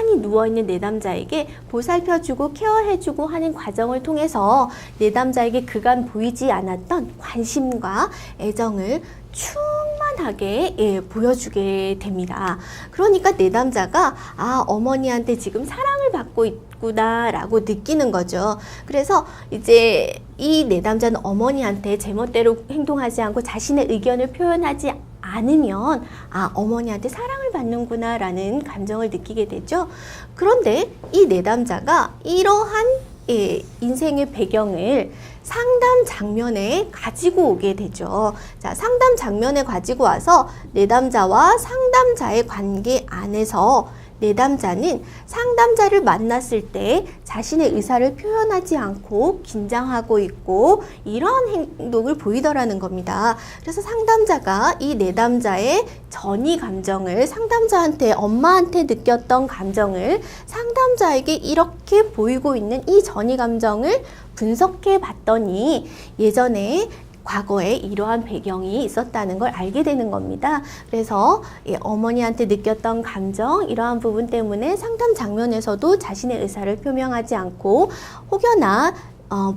가만히 누워있는 내담자에게 보살펴주고 케어해주고 하는 과정을 통해서 내담자에게 그간 보이지 않았던 관심과 애정을 충만하게 예, 보여주게 됩니다. 그러니까 내담자가 아 어머니한테 지금 사랑을 받고 있구나라고 느끼는 거죠. 그래서 이제 이 내담자는 어머니한테 제멋대로 행동하지 않고 자신의 의견을 표현하지 않으면 아 어머니한테 사랑을 받는구나 라는 감정을 느끼게 되죠. 그런데 이 내담자가 이러한 예, 인생의 배경을 상담 장면에 가지고 오게 되죠. 자, 상담 장면에 가지고 와서 내담자와 상담자의 관계 안에서 내담자는 상담자를 만났을 때 자신의 의사를 표현하지 않고 긴장하고 있고 이러한 행동을 보이더라는 겁니다. 그래서 상담자가 이 내담자의 전이 감정을 상담자한테 엄마한테 느꼈던 감정을 상담자에게 이렇게 보이고 있는 이 전이 감정을 분석해 봤더니 예전에 과거에 이러한 배경이 있었다는 걸 알게 되는 겁니다. 그래서 예, 어머니한테 느꼈던 감정, 이러한 부분 때문에 상담 장면에서도 자신의 의사를 표명하지 않고 혹여나 어,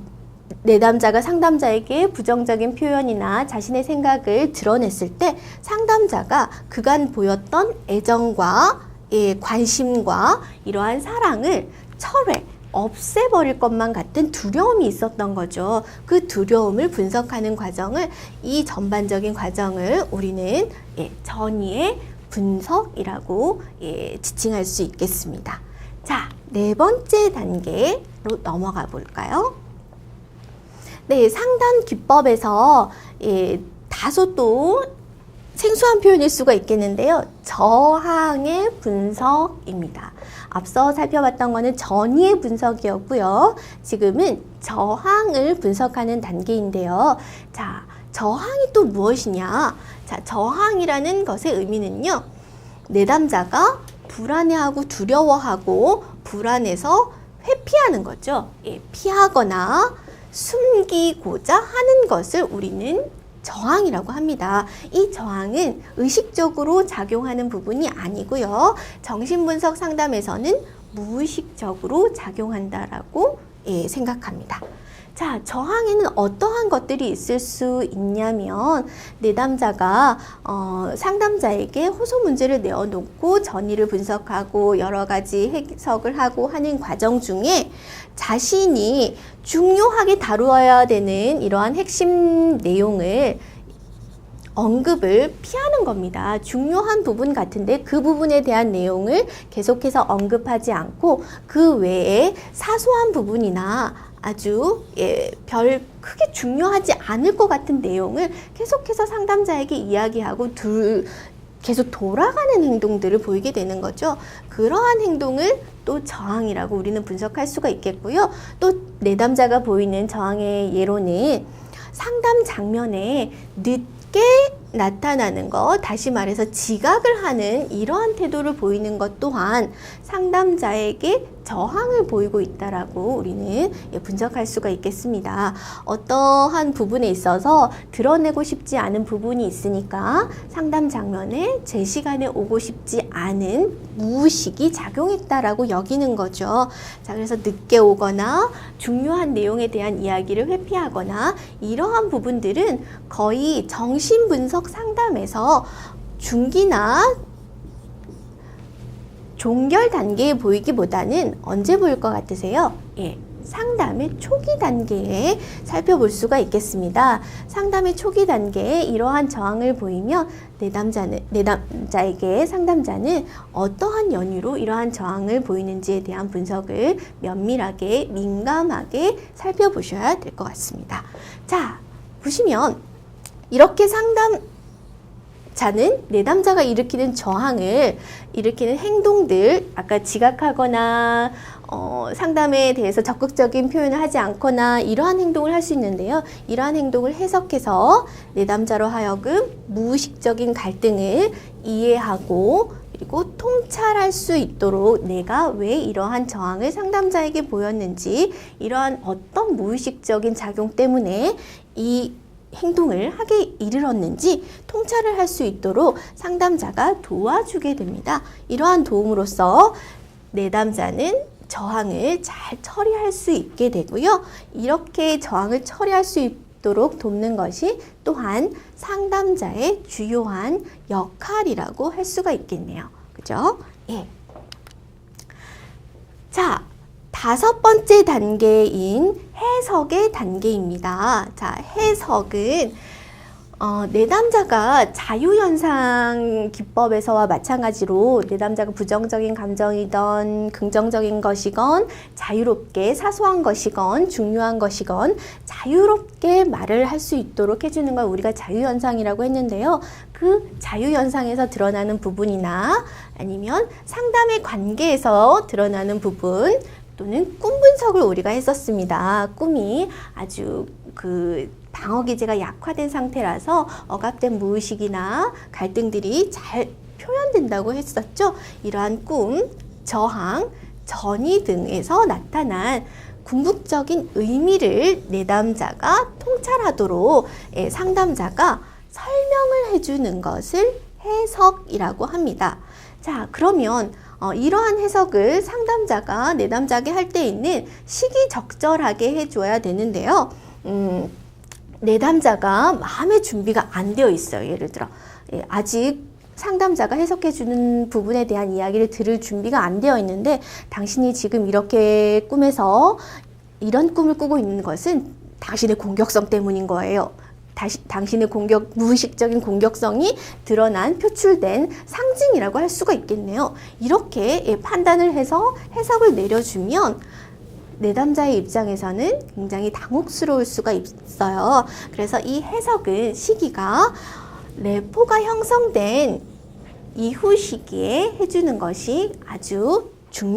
내담자가 상담자에게 부정적인 표현이나 자신의 생각을 드러냈을 때 상담자가 그간 보였던 애정과 예, 관심과 이러한 사랑을 철회, 없애버릴 것만 같은 두려움이 있었던 거죠. 그 두려움을 분석하는 과정을 이 전반적인 과정을 우리는 예, 전이의 분석이라고 예, 지칭할 수 있겠습니다. 자, 네 번째 단계로 넘어가 볼까요? 네, 상담 기법에서 예, 다소 또 생소한 표현일 수가 있겠는데요. 저항의 분석입니다. 앞서 살펴봤던 거는 전이의 분석이었고요. 지금은 저항을 분석하는 단계인데요. 자, 저항이 또 무엇이냐? 자, 저항이라는 것의 의미는요. 내담자가 불안해하고 두려워하고 불안해서 회피하는 거죠. 예, 피하거나 숨기고자 하는 것을 우리는 저항이라고 합니다. 이 저항은 의식적으로 작용하는 부분이 아니고요. 정신분석 상담에서는 무의식적으로 작용한다라고 예, 생각합니다. 자, 저항에는 어떠한 것들이 있을 수 있냐면 내담자가 어, 상담자에게 호소 문제를 내어놓고 전의를 분석하고 여러 가지 해석을 하고 하는 과정 중에 자신이 중요하게 다루어야 되는 이러한 핵심 내용을 언급을 피하는 겁니다. 중요한 부분 같은데 그 부분에 대한 내용을 계속해서 언급하지 않고 그 외에 사소한 부분이나 아주 예, 별 크게 중요하지 않을 것 같은 내용을 계속해서 상담자에게 이야기하고 둘 계속 돌아가는 행동들을 보이게 되는 거죠. 그러한 행동을 또 저항이라고 우리는 분석할 수가 있겠고요. 또 내담자가 보이는 저항의 예로는 상담 장면에 늦게 나타나는 것, 다시 말해서 지각을 하는 이러한 태도를 보이는 것 또한 상담자에게 저항을 보이고 있다라고 우리는 예, 분석할 수가 있겠습니다. 어떠한 부분에 있어서 드러내고 싶지 않은 부분이 있으니까 상담 장면에 제 시간에 오고 싶지 않은 무의식이 작용했다라고 여기는 거죠. 자, 그래서 늦게 오거나 중요한 내용에 대한 이야기를 회피하거나 이러한 부분들은 거의 정신 분석 상담에서 중기나 종결 단계에 보이기보다는 언제 보일 것 같으세요? 예. 상담의 초기 단계에 살펴볼 수가 있겠습니다. 상담의 초기 단계에 이러한 저항을 보이면 내담자는 내담자에게 상담자는 어떠한 연유로 이러한 저항을 보이는지에 대한 분석을 면밀하게 민감하게 살펴보셔야 될 것 같습니다. 자, 보시면 이렇게 상담 자는 내담자가 일으키는 저항을 일으키는 행동들, 아까 지각하거나 어, 상담에 대해서 적극적인 표현을 하지 않거나 이러한 행동을 할 수 있는데요. 이러한 행동을 해석해서 내담자로 하여금 무의식적인 갈등을 이해하고 그리고 통찰할 수 있도록 내가 왜 이러한 저항을 상담자에게 보였는지 이러한 어떤 무의식적인 작용 때문에 이 행동을 하게 이르렀는지 통찰을 할 수 있도록 상담자가 도와주게 됩니다. 이러한 도움으로써 내담자는 저항을 잘 처리할 수 있게 되고요. 이렇게 저항을 처리할 수 있도록 돕는 것이 또한 상담자의 주요한 역할이라고 할 수가 있겠네요. 그죠? 예. 자, 다섯 번째 단계인 해석의 단계입니다. 자, 해석은 어, 내담자가 자유현상 기법에서와 마찬가지로 내담자가 부정적인 감정이던 긍정적인 것이건 자유롭게 사소한 것이건 중요한 것이건 자유롭게 말을 할 수 있도록 해주는 걸 우리가 자유현상이라고 했는데요. 그 자유현상에서 드러나는 부분이나 아니면 상담의 관계에서 드러나는 부분 또는 꿈 분석을 우리가 했었습니다. 꿈이 아주 그 방어 기제가 약화된 상태라서 억압된 무의식이나 갈등들이 잘 표현된다고 했었죠. 이러한 꿈, 저항, 전이 등에서 나타난 궁극적인 의미를 내담자가 통찰하도록 예, 상담자가 설명을 해주는 것을 해석이라고 합니다. 자, 그러면 어, 이러한 해석을 상담자가 내담자에게 할 때에는 시기적절하게 해줘야 되는데요. 음, 내담자가 마음의 준비가 안 되어 있어요. 예를 들어 예, 아직 상담자가 해석해 주는 부분에 대한 이야기를 들을 준비가 안 되어 있는데 당신이 지금 이렇게 꿈에서 이런 꿈을 꾸고 있는 것은 당신의 공격성 때문인 거예요. 다시, 당신의 공격, 무의식적인 공격성이 드러난, 표출된 상징이라고 할 수가 있겠네요. 이렇게 예, 판단을 해서 해석을 내려주면 내담자의 입장에서는 굉장히 당혹스러울 수가 있어요. 그래서 이 해석은 시기가 레포가 형성된 이후 시기에 해주는 것이 아주